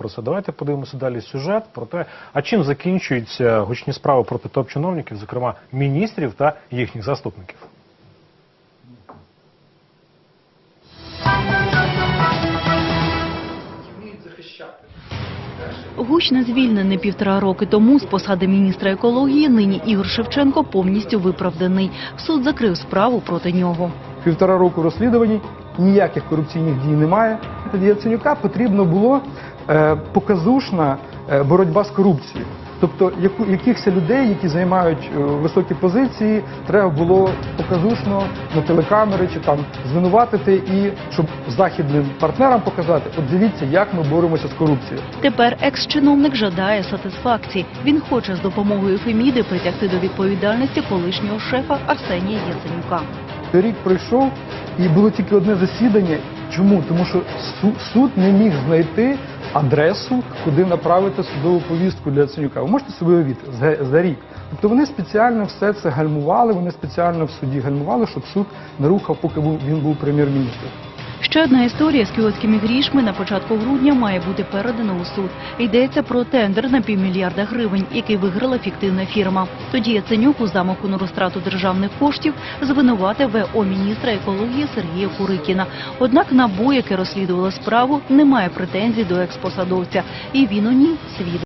про це. Давайте подивимося далі сюжет про те, а чим закінчуються гучні справи проти топ-чиновників, зокрема міністрів та їхніх заступників. Гучно звільнений півтора роки тому з посади міністра екології, нині Ігор Шевченко повністю виправданий. Суд закрив справу проти нього. півтора року розслідувань, ніяких корупційних дій немає. Яценюка потрібно було е, показушна е, боротьба з корупцією. Тобто яку, якихось людей, які займають е, високі позиції, треба було показушно на телекамери чи там звинуватити і щоб західним партнерам показати, от дивіться, як ми боремося з корупцією. Тепер екс-чиновник жадає сатисфакції. Він хоче з допомогою Феміди притягти до відповідальності колишнього шефа Арсенія Яценюка. Рік пройшов і було тільки одне засідання. Чому? Тому що су- суд не міг знайти адресу, куди направити судову повістку для Яценюка. Ви можете собі уявити за, за рік. Тобто вони спеціально все це гальмували, вони спеціально в суді гальмували, щоб суд не рухав, поки він був прем'єр-міністром. Ще одна історія з кіотськими грішми на початку грудня має бути передана у суд. Йдеться про тендер на півмільярда гривень, який виграла фіктивна фірма. Тоді Яценюк у замаху на розтрату державних коштів звинуватив ВО міністра екології Сергія Курикіна. Однак НАБУ, яке розслідувало справу, не має претензій до експосадовця, і він у ній свідок.